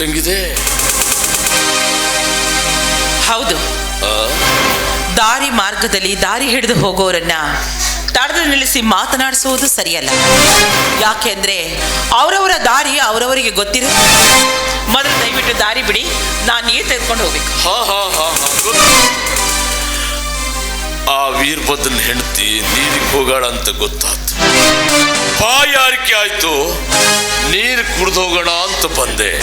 ಕೊಟ್ಟಂಗಿದೆ ಹೌದು. ದಾರಿ ಮಾರ್ಗದಲ್ಲಿ ದಾರಿ ಹಿಡಿದು ಹೋಗೋರನ್ನ ತಡೆದು ನಿಲ್ಲಿಸಿ ಮಾತನಾಡಿಸುವುದು ಸರಿಯಲ್ಲ. ಯಾಕೆಂದ್ರೆ ಅವರವರ ದಾರಿ ಅವರವರಿಗೆ ಗೊತ್ತಿರ. ಮೊದಲು ದಯವಿಟ್ಟು ದಾರಿ ಬಿಡಿ ನಾನು ನೀರು ತೆಗೆದುಕೊಂಡು ಹೋಗ್ಬೇಕು. ಹಾ ಹಾ ಹಾ ಹಾ ಆ ವೀರಭದ್ರನ ಹೆಂಡತಿ ನೀರಿಗೆ ಹೋಗಾಳ ಅಂತ ಗೊತ್ತಾಯ್ತು ಬಾಯಾರಿಕೆ ಆಯ್ತು, ನೀರು ಕುಡ್ದು ಹೋಗೋಣ ಅಂತ ಬಂದೆ.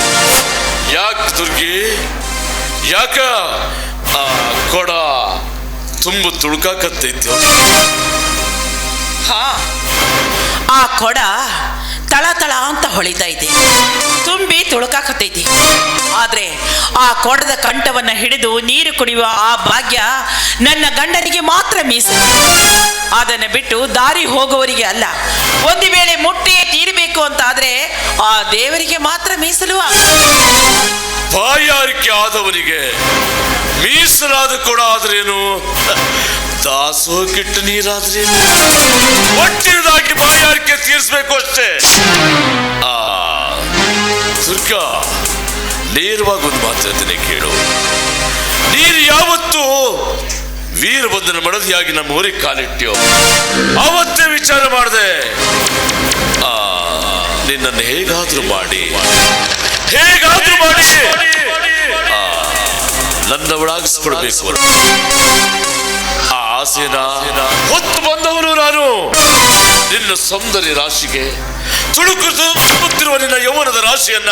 ಯಾಕೆ ದುರ್ಗಿ? ಯಾಕ? ಆ, ಕೊಡ. ತುಂಬ ತುಳ್ಕಾಕತ್ತೈತಿ. ಹಾ, ಆ ಕೊಡ ತಳ ತಳ ಅಂತ ಹೊಳಿತಾ ಇದೆ. ತುಂಬಿ ತುಳುಕಾಕತ್ತೈತಿ. ಆದ್ರೆ ಆ ಕೊಡದ ಕಂಠವನ್ನ ಹಿಡಿದು ನೀರು ಕುಡಿಯುವ ಆ ಭಾಗ್ಯ ನನ್ನ ಗಂಡನಿಗೆ ಮಾತ್ರ ಮೀಸಲು ಅದನ್ನ ಬಿಟ್ಟು ದಾರಿ ಹೋಗುವವರಿಗೆ ಅಲ್ಲ. ಒಂದು ವೇಳೆ ಮುಟ್ಟಿಯೇ ತೀರಬೇಕು ಅಂತ ಆದ್ರೆ ಆ ದೇವರಿಗೆ ಮಾತ್ರ ಮೀಸಲು ಬಾಯಾರಿಕೆ ಆದವನಿಗೆ ಮೀಸಲಾದ ಕೂಡ ಆದ್ರೇನು? ದಾಸೋಗಿಟ್ಟು ನೀರಾದ್ರೇನು? ಒಟ್ಟಿನದಾಗಿ ಬಾಯಾರಿಕೆ ತೀರಿಸಬೇಕು ಅಷ್ಟೇ. ಆ, ದುರ್ಗ, ನೇರವಾಗಿ ಒಂದು ಮಾತು ಕೇಳು. ನೀರು ಯಾವತ್ತು ವೀರಭದ್ರನ ಮಡದಿಯಾಗಿ ನಮ್ಮ ಊರಿಗೆ ಕಾಲಿಟ್ಟ್ಯೋ? ಅವತ್ತೇ ವಿಚಾರ ಮಾಡಿದೆ. ಆ, ನಿನ್ನನ್ನು ಹೇಗಾದ್ರೂ ಮಾಡಿ. ಹೇಗಾದ್ರೂ ಮಾಡಿ. ನನ್ನವಳಾಗಿಸ್ಕೊಡ್ಬೇಕು ಆ ಆಸೆನ ಹೊತ್ತು ಬಂದವನು ನಾನು. ನಿನ್ನ ಸೌಂದರ್ಯ ರಾಶಿಗೆ ತುಳುಕು ತುಂಬುತ್ತಿರುವ ನಿನ್ನ ಯೌವನದ ರಾಶಿಯನ್ನ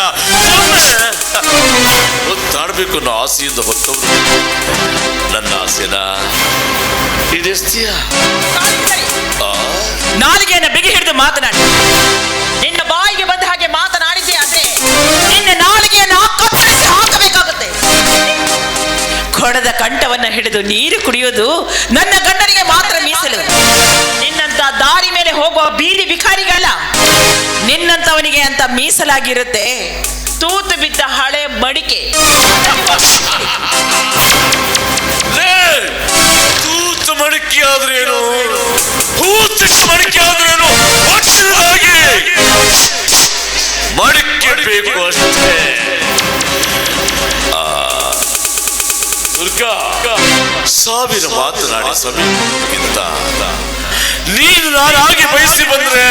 ಒತ್ತಾಡ್ಬೇಕು ಅನ್ನೋ ಆಸೆಯಿಂದ ಹೊತ್ತವರು ನನ್ನ ಆಸೆನ? ಈಡೇರಿಸ್ತೀಯ ಆ? ನಾಲಿಗೆಯನ್ನು ಬಿಗಿ ಹಿಡಿದು ಮಾತನಾಡಿ. ನಿನ್ನ ಬಾಯಿಗೆ ಬಂದ ಹಾಗೆ ಮಾತನಾಡಿದ್ದೆ ಆದ್ರೆ ನಿನ್ನ ನಾಲಿಗೆಯನ್ನು ಕತ್ತರಿಸಿ ಹಾಕಬೇಕಾಗುತ್ತೆ. ಕೊಡದ ಕಂಠವನ್ನು ಹಿಡಿದು ನೀರು ಕುಡಿಯೋದು ನನ್ನ ಗಂಡನಿಗೆ ಮಾತ್ರ ಮೀಸಲು. ನಿನ್ನಂತ ದಾರಿ ಮೇಲೆ ಹೋಗುವ ಬೀದಿ ಭಿಕಾರಿಗಲ್ಲ ನಿನ್ನಂತವನಿಗೆ ಅಂತ ಮೀಸಲಾಗಿರುತ್ತೆ. ತೂತು ಬಿದ್ದ ಹಳೆ ಮಡಿಕೆ. ತೂತು ಮಡಿಕೆ ಆದ್ರೇನು? ಹೂತಿಟ್ಟು ಮಡಿಕೆ ಆದ್ರೇನು? ಒಟ್ಟಿನದಾಗಿ ಮಡಿಕೆ ಬೇಕು ಅಷ್ಟೇ. ದುರ್ಗಾ, ಸಾವಿರ ಮಾತನಾಡಿ ಸಮೀಪಕ್ಕಿಂತ ನೀನು ನಾನು ಹಾಗೆ ಬಯಸಿ ಬಂದ್ರೆ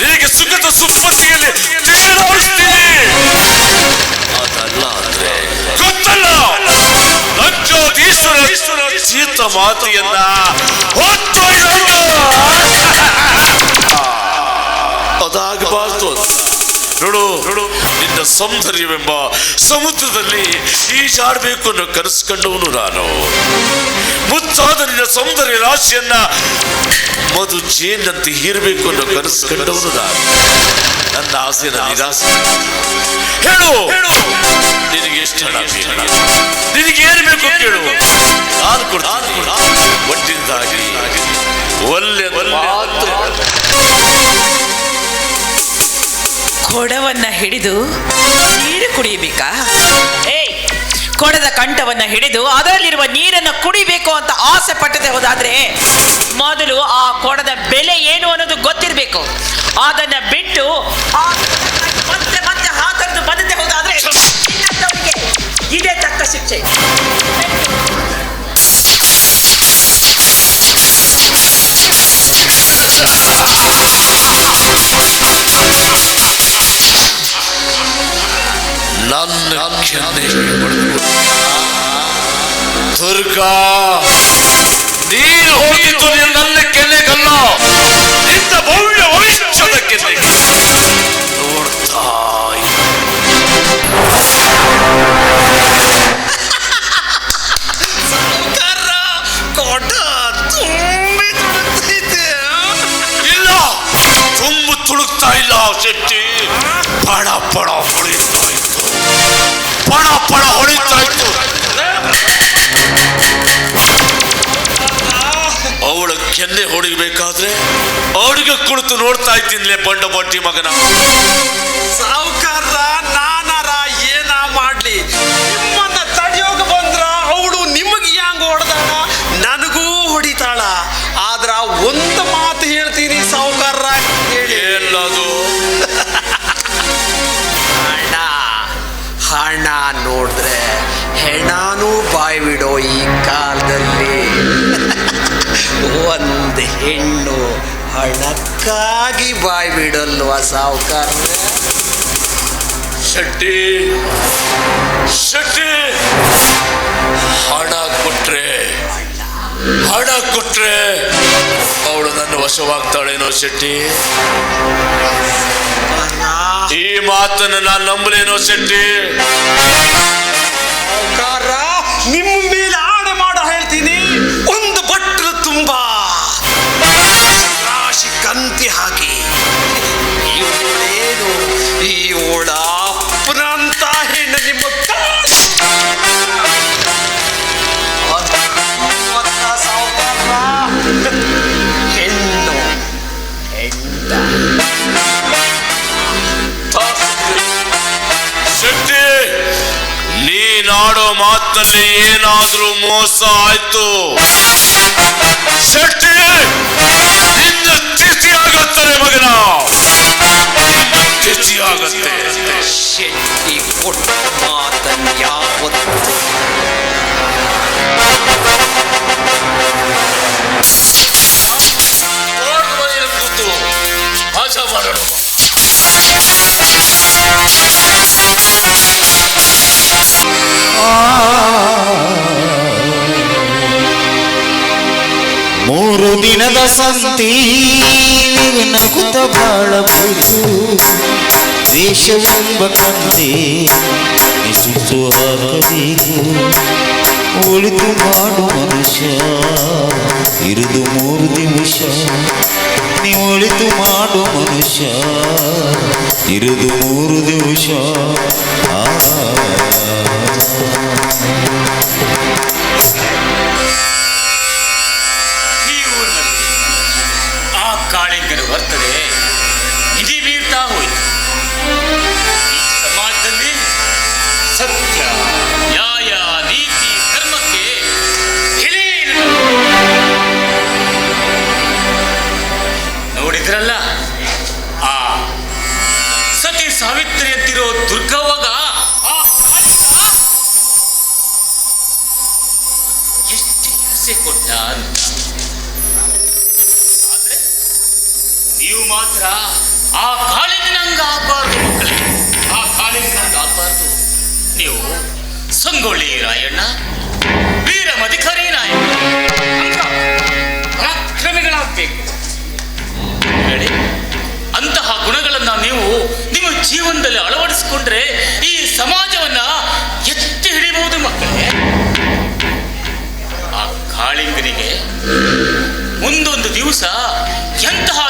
ನಿನಗೆ ಸುಖದ ಸುಪ್ಪತ್ತಿಯಲ್ಲಿ ತೇಲಾಡಿಸ್ತೀನಿ ಅದಲ್ಲ ಅಂದ್ರೆ ಗೊತ್ತಲ್ಲ ಲಂಚೋದೀಶ್ವರ ಸೀತ ಮಾತೆಯನ್ನ. ಅದಾಗಬಾರ್ದು ನೋಡು ನೋಡು ನಿನ್ನ ಸೌಂದರ್ಯವೆಂಬ ಸಮುದ್ರದಲ್ಲಿ ಈಜಾಡಬೇಕು ಅನ್ನೋ ಕರೆಸ್ಕೊಂಡವನು ನಾನು. ಮುತ್ತಾದ ನಿನ್ನ ಸೌಂದರ್ಯ ರಾಶಿಯನ್ನ ಮಧು ಜೇನಂತೆ ಹೀರಬೇಕು ಅನ್ನೋ ಕನಸ್ಕೊಂಡವನು ನಾನು. ನನ್ನ ಆಸೆನ ನಿರಾಸೆ. ಹೇಳು ನಿನಗೆ ಎಷ್ಟು ಹಣ? ನಿನಗೆ ಏನು ಬೇಕು ಕೇಳು. ನಾನು ಕೊಡ್ತೀನಿ. ಒಟ್ಟಿಂದಾಗಿ ಒಳ್ಳೆ ಮಾತು ಕೊಡವನ್ನ ಹಿಡಿದು ನೀರು ಕುಡಿಯಬೇಕಾ? ಏಯ್, ಕೊಡದ ಕಂಠವನ್ನ ಹಿಡಿದು ಅದರಲ್ಲಿರುವ ನೀರನ್ನು ಕುಡಿಬೇಕು ಅಂತ ಆಸೆ ಪಟ್ಟದೆ ಹೋದಾದ್ರೆ ಮೊದಲು ಆ ಕೊಡದ ಬೆಲೆ ಏನು ಅನ್ನೋದು ಗೊತ್ತಿರಬೇಕು. ಅದನ್ನ ಬಿಟ್ಟು ಮತ್ತೆ ಮತ್ತೆ ಹಾಕದ್ದು ಬಂದದೆ ಹೋದಾದ್ರೆ ಇದೇ ತಕ್ಕ ಶಿಕ್ಷೆ. ನನ್ನ ಹೊಡೆದು ದುರ್ಗಾ ನೀನು ಭವ್ಯ ಭವಿಷ್ಯದ ಕೆನ್ನೆಗೆ ನೋಡ್ತಾ ಕುಳಿತು ನೋಡ್ತಾ ಇದ್ದೀನಿ ಬಂಡ ಬಟ್ಟಿ ಮಗನ. ಸಾವ್ಕಾರ ನಾನಾರ ಏನ ಮಾಡ್ಲಿ? ನಿಮ್ಮನ್ನ ತಡಿಯೋಗ ಬಂದ್ರ ಅವಳು ನಿಮಗೆ ಹೆಂಗ್ ಹೊಡೆದಾಳ? ನನಗೂ ಹೊಡಿತಾಳ. ಆದ್ರ ಒಂದು ಮಾತು ಹೇಳ್ತೀನಿ ಸಾವುಕಾರ ಹೇಳಿ. ಎಲ್ಲದು ಅಣ್ಣ ಹಣ ನೋಡಿದ್ರೆ ಹೆಣಾನು ಬಾಯಿ ಬಿಡೋ ಈ ಕಾಲದಲ್ಲಿ ಒಂದು ಹೆಣ್ಣು ಹಣಕ್ಕಾಗಿ ಬಾಯಿ ಬಿಡಲ್ವಾ ಸಾವುಕಾರ? ಶೆಟ್ಟಿ ಶೆಟ್ಟಿ ಹಣ ಕೊಟ್ರೆ ಹಣ ಕೊಟ್ರೆ ಅವಳು ನನ್ನ ವಶವಾಗ್ತಾಳೇನೋ ಶೆಟ್ಟಿ? ಈ ಮಾತನ್ನು ನಾನು ನಂಬಲೇನೋ ಶೆಟ್ಟಿ? ನಿಮ್ಮ ಮಾತಲ್ಲಿ ಏನಾದ್ರೂ ಮೋಸ ಆಯ್ತು? ಶೆಟ್ಟಿ ನಿನ್ನ ತಿಥಿ ಆಗತ್ತಾರೆ ಮಗನ. ದಿನದ ಸಂತಿ ನಗುತ್ತ ಬಾಳಬಹುದು ವೇಷವೆಂಬ ಕಂತೆ ನಿಸುತ್ತು ಹಾಕಬೇಕು. ಒಳಿತು ಮಾಡು ಮನುಷ್ಯ, ಇರುದು ಮೂರು ನಿಮಿಷ. ನೀ ಒಳಿತು ಮಾಡು ಮನುಷ್ಯ, ಇರುದು ಮೂರು ದಿವಸ ಆ. ಹಿಂಸೆ ಕೊಟ್ಟ ಆದ್ರೆ ನೀವು ಮಾತ್ರ ಆ ಕಾಳಿಂಗನಂಗ ಆಗ್ಬಾರ್ದು ಮಕ್ಕಳೇ. ಆ ಕಾಳಿಂಗನಂಗ ಆಗ್ಬಾರ್ದು ನೀವು ಸಂಗೊಳ್ಳಿ ರಾಯಣ್ಣ ವೀರ ಮಧಿಕಾರಿ ರಾಯಣ್ಣ ಪರಾಕ್ರಮಿಗಳಾಗಬೇಕು. ಹೇಳಿ, ಅಂತಹ ಗುಣಗಳನ್ನ ನೀವು ನಿಮ್ಮ ಜೀವನದಲ್ಲಿ ದಿವಸ ಎಂತಹ